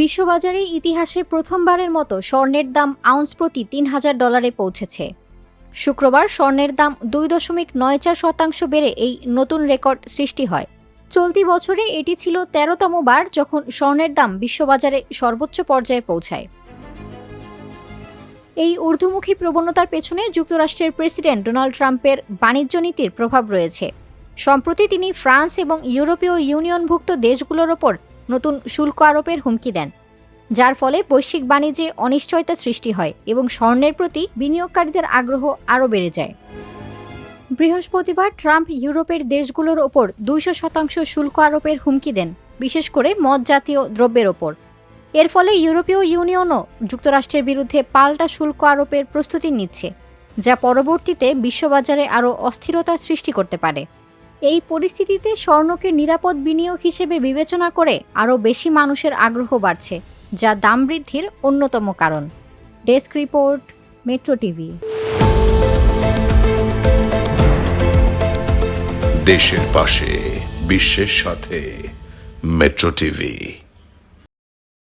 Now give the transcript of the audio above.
বিশ্ববাজারে ইতিহাসে প্রথমবারের মতো স্বর্ণের দাম আউন্স প্রতি তিন হাজার ডলারে পৌঁছেছে। শুক্রবার স্বর্ণের দাম দুই দশমিক নয় চার শতাংশ বেড়ে এই নতুন রেকর্ড সৃষ্টি হয়। চলতি বছরে এটি ছিল তেরোতম বার যখন স্বর্ণের দাম বিশ্ববাজারে সর্বোচ্চ পর্যায়ে পৌঁছায়। এই ঊর্ধ্বমুখী প্রবণতার পেছনে যুক্তরাষ্ট্রের প্রেসিডেন্ট ডোনাল্ড ট্রাম্পের বাণিজ্য নীতির প্রভাব রয়েছে। সম্প্রতি তিনি ফ্রান্স এবং ইউরোপীয় ইউনিয়নভুক্ত দেশগুলোর ওপর নতুন শুল্ক আরোপের হুমকি দেন, যার ফলে বৈশ্বিক বাণিজ্যে অনিশ্চয়তা সৃষ্টি হয় এবং স্বর্ণের প্রতি বিনিয়োগকারীদের আগ্রহ আরও বেড়ে যায়। বৃহস্পতিবার ট্রাম্প ইউরোপের দেশগুলোর ওপর দুইশো শতাংশ শুল্ক আরোপের হুমকি দেন, বিশেষ করে মদ জাতীয় দ্রব্যের ওপর। এর ফলে ইউরোপীয় ইউনিয়নও যুক্তরাষ্ট্রের বিরুদ্ধে পাল্টা শুল্ক আরোপের প্রস্তুতি নিচ্ছে, যা পরবর্তীতে বিশ্ববাজারে আরও অস্থিরতা সৃষ্টি করতে পারে। এই পরিস্থিতিতে স্বর্ণকে নিরাপদ বিনিয়োগ হিসেবে বিবেচনা করে আরও বেশি মানুষের আগ্রহ বাড়ছে, যা দাম বৃদ্ধির অন্যতম কারণ। Desk report, Metro TV. দেশের পাশে, বিশ্বের সাথে, মেট্রো টিভি।